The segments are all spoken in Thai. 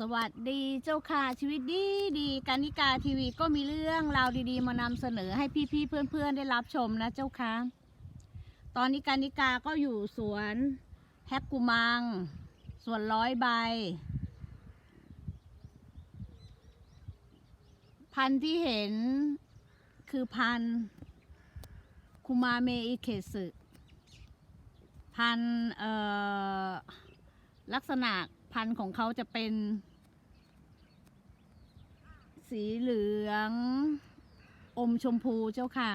สวัสดีเจ้าค่ะชีวิตดีดีกานิกาทีวีก็มีเรื่องราวดีๆ มานำเสนอให้พี่ๆเพื่อนๆได้รับชมนะเจ้าค่ะตอนนี้กานิกาก็อยู่สวนแฮปกูมังสวนร้อยใบ พันธุ์ที่เห็นคือพันธุ์คุมาเมอิเคสึพันธุ์ลักษณะ พันธุ์ของเขาจะเป็น สีเหลืองอมชมพูเจ้าค่ะ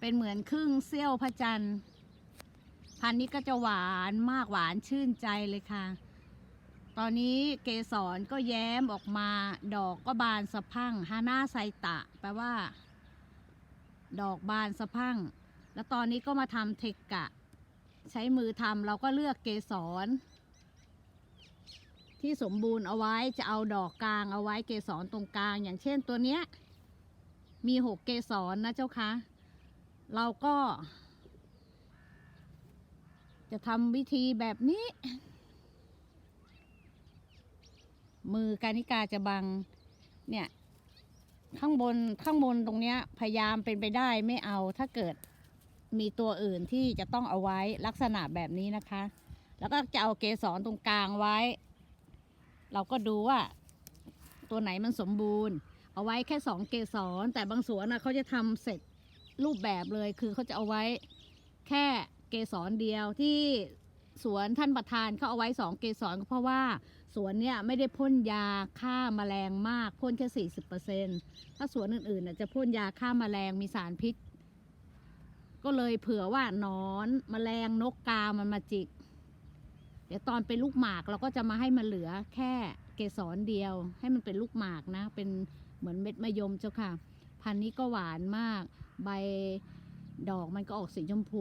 เป็นเหมือนครึ่งเสี้ยวพระจันทร์ พันธุ์นี้ก็จะหวานมากหวานชื่นใจเลยค่ะ ตอนนี้เกสรก็แย้มออกมา ดอกก็บานสะพั่งฮาน่าไซตะ แปลว่า ดอกบานสะพั่ง แล้วตอนนี้ก็มาทำเทคกะ ใช้มือทำเราก็เลือกเกสร ที่สมบูรณ์เอาไว้จะเอาดอกกลางเอาไว้เกสรตรงกลาง อย่างเช่นตัวเนี้ยมีหกเกสรนะเจ้าคะเราก็ จะทำวิธีแบบนี้ มือกานิกาจะบังเนี่ยข้างบนข้างบนตรงเนี้ยพยายามเป็นไปได้ไม่เอาถ้าเกิดมีตัวอื่นที่จะต้องเอาไว้ลักษณะแบบนี้นะคะ แล้วก็จะเอาเกสรตรงกลางไว้ เราก็ดูว่า ตัวไหนมันสมบูรณ์ เอาไว้แค่สองเกสรแต่บางสวนนะเขาจะทำเสร็จรูปแบบเลยคือเขาจะเอาไว้แค่เกสรเดียวที่สวนท่านประธานเขาเอาไว้สองเกสรก็เพราะว่าสวนเนี่ยไม่ได้พ่นยาฆ่าแมลงมากพ่นแค่สี่สิบเปอร์เซ็นถ้าสวนอื่นๆน่ะจะพ่นยาฆ่าแมลงมีสารพิษ ก็เลยเผื่อว่านอนแมลงนกกามันมาจิก เดี๋ยวตอนเป็นลูกหมากเราก็จะมาให้มันเหลือแค่เกสรเดียว ให้มันเป็นลูกหมากนะ เป็นเหมือนเม็ดมะยมเจ้าค่ะ พันธุ์นี้ก็หวานมาก ใบดอกมันก็ออกสีชมพู